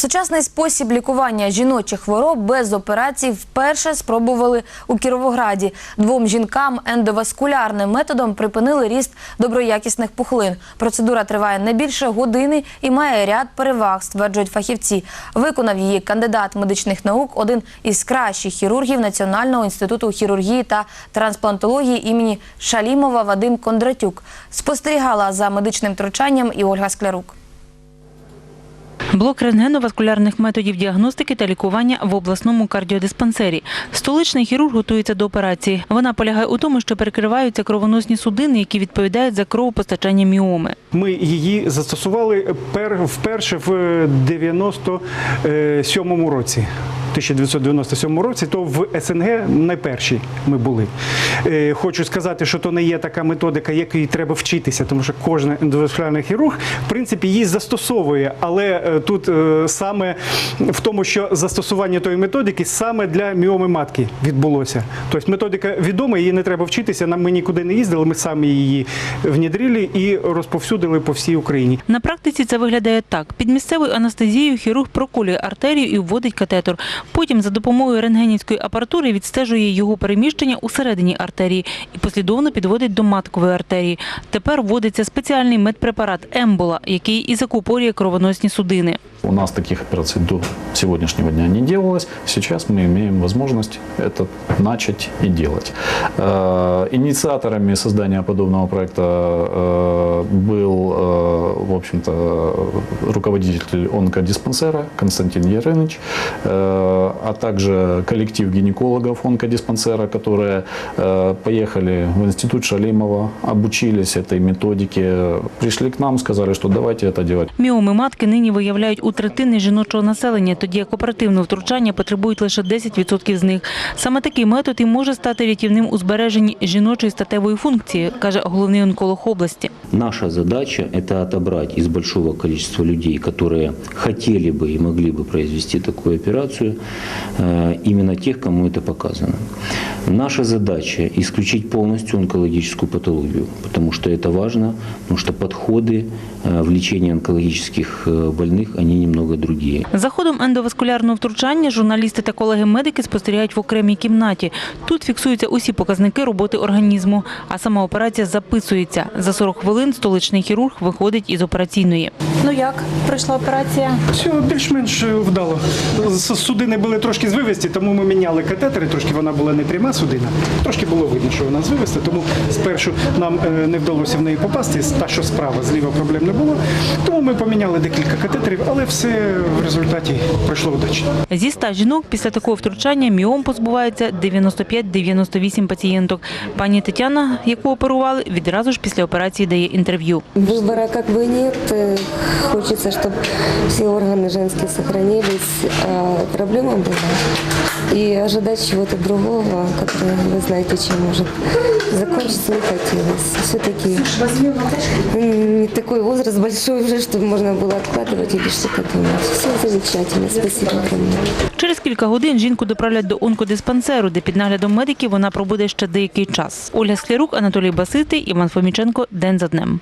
Сучасний спосіб лікування жіночих хвороб без операцій вперше спробували у Кіровограді. Двом жінкам ендоваскулярним методом припинили ріст доброякісних пухлин. Процедура триває не більше години і має ряд переваг, стверджують фахівці. Виконав її кандидат медичних наук, один із кращих хірургів Національного інституту хірургії та трансплантології імені Шалімова Вадим Кондратюк. Спостерігала за медичним втручанням і Ольга Склярук. Блок рентгеноваскулярних методів діагностики та лікування в обласному кардіодиспансері. Столичний хірург готується до операції. Вона полягає у тому, що перекриваються кровоносні судини, які відповідають за кровопостачання міоми. Ми її застосували пер, вперше в 97-му році. 1997 році, то в СНГ найперші ми були. Е, Хочу сказати, що то не є така методика, якій треба вчитися, тому що кожен ендоваскулярний хірург, в принципі, її застосовує. Але е, тут е, саме в тому, що застосування тої методики саме для міоми матки відбулося. Тобто методика відома, її не треба вчитися. Нам ми нікуди не їздили, ми самі її внідрили і розповсюдили по всій Україні. На практиці це виглядає так: під місцевою анестезією хірург проколює артерію і вводить катетор. Потім за допомогою рентгенівської апаратури відстежує його переміщення усередині артерії і послідовно підводить до маткової артерії. Тепер вводиться спеціальний медпрепарат ембола, який і закупорює кровоносні судини. У нас таких операций до сегодняшнего дня не делалось. Сейчас мы имеем возможность это начать и делать. Э, Инициаторами создания подобного проекта э, был, э, в общем-то, руководитель онкодиспансера Константин Ярыныч, э, а также коллектив гинекологов онкодиспансера, которые э, поехали в институт Шалимова, обучились этой методике, пришли к нам, сказали, что давайте это делать. Міоми матки нині виявляють у третини жіночого населення, тоді як оперативного втручання потребують лише 10% з них. Саме такий метод і може стати рятівним у збереженні жіночої статевої функції, каже головний онколог області. Наша задача – это отобрать из большого количества людей, которые хотели бы и могли бы произвести такую операцию, э, именно тех, кому это показано. Наша задача – исключить полностью онкологическую патологию, потому что это важно, потому что подходы э, в лечении онкологических э, больных, они немного другие. За ходом ендоваскулярного втручання журналісти та колеги-медики спостерігають в окремій кімнаті. Тут фіксуються усі показники роботи організму, а сама операція записується. За 40 хвилин столичний хірург виходить із операційної. Ну як пройшла операція? Все більш-менш вдало. С- Судини були трошки звивисті, тому ми міняли катетери. Трошки вона була не пряма судина. Трошки було видно, що вона звивиста, тому спершу нам е, не вдалося в неї попасти. Та, що справа, зліва проблем не було. Тому ми поміняли декілька катетерів, але все в результаті пройшло удачно. Зі 100 жінок після такого втручання міом позбувається 95-98 пацієнток. Пані Тетяна, яку оперували, відразу ж після операції дає інтерв'ю. Выбора как бы нет. Э, Хочется, чтобы все органы женские сохранились. А проблема была. И ожидать чего-то другого, которое вы знаете, чем может закончиться, не хотелось. Все-таки не такой возраст большой уже, чтобы можно было откладывать или что-то думать. Все замечательно. Спасибо огромное. Через кілька годин жінку доправлять до онкодиспансеру, де під наглядом медиків вона пробуде ще деякий час. Ольга Склярук, Анатолій Басити, Іван Фоміченко. День за днем.